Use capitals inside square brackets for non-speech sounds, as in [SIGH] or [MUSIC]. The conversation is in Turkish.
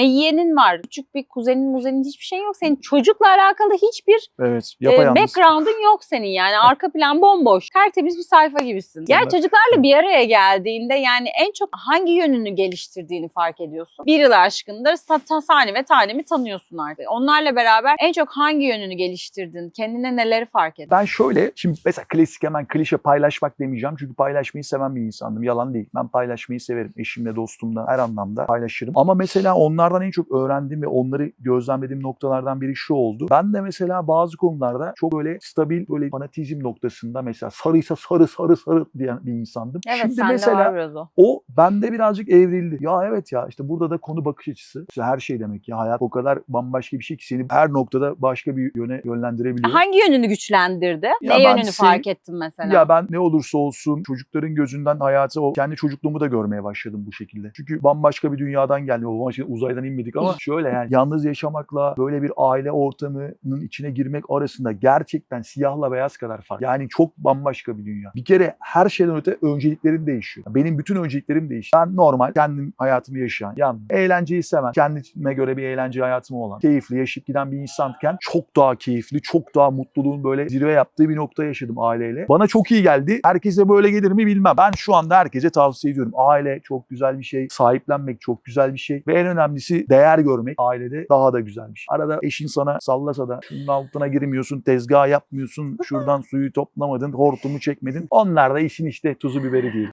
Ne yeğenin var, küçük bir kuzenin muzenin hiçbir şey yok. Senin çocukla alakalı hiçbir Evet. e, background'un yok senin yani. [LAUGHS] Arka plan bomboş. Tertemiz bir sayfa gibisin. Diğer Evet. çocuklarla bir araya geldiğinde yani en çok hangi yönünü geliştirdiğini fark ediyorsun. Bir yıl aşkındır Sa- Ta- Sani ve Tanem'i tanıyorsun artık. Onlarla beraber en çok hangi yönünü geliştirdin? Kendine neleri fark ettin? Ben şöyle, şimdi mesela klasik hemen klişe paylaşmak demeyeceğim. Çünkü paylaşmayı seven bir insandım. Yalan değil. Ben paylaşmayı severim. Eşimle, dostumla her anlamda paylaşırım. Ama mesela onlardan en çok öğrendiğim ve onları gözlemlediğim noktalardan biri şu oldu. Ben de mesela bazı konularda çok böyle stabil, böyle fanatizm noktasında mesela sarıysa sarı, sarı, sarı diyen bir insandım. Evet şimdi mesela o. o bende birazcık evrildi. Ya evet ya işte burada da konu bakış açısı. İşte her şey demek ya. Hayat o kadar bambaşka bir şey ki seni her noktada başka bir yöne yönlendirebiliyor. Hangi yönünü güçlendirdi? Ya ne yönünü senin- fark ettin mesela? Ya ben ne olursa olsun çocukların gözünden hayatı o kendi çocukluğumu da görmeye başladım bu şekilde. Çünkü bambaşka bir dünyadan geldim. O bambaşka uzaydan inmedik ama şöyle yani [LAUGHS] yalnız yaşamakla böyle bir aile ortamının içine girmek arasında gerçekten siyahla beyaz kadar fark. Yani çok bambaşka bir dünya. Bir kere her şeyden öte önceliklerin değişiyor. Benim bütün önceliklerim değişti. Ben normal kendim hayatımı yaşayan, yani eğlenceyi seven, kendime göre bir eğlence hayatım olan, keyifli yaşayıp giden bir insanken çok daha keyifli, çok daha mutluluğun böyle zirve yaptığı bir nokta yaşadım aileyle. Bana çok iyi geldi. Herkese böyle gelir mi bilmem. Ben şu anda herkese tavsiye ediyorum. Aile çok güzel bir şey. Sahiplenmek çok güzel bir şey. Ve en önemlisi değer görmek ailede daha da güzel bir şey. Arada eşin sana sallasa da şunun altına girmiyorsun, tezgah yapmıyorsun, şuradan suyu toplamadın, hortumu çekmedin. Onlar da işin işte tuzu biberi değil.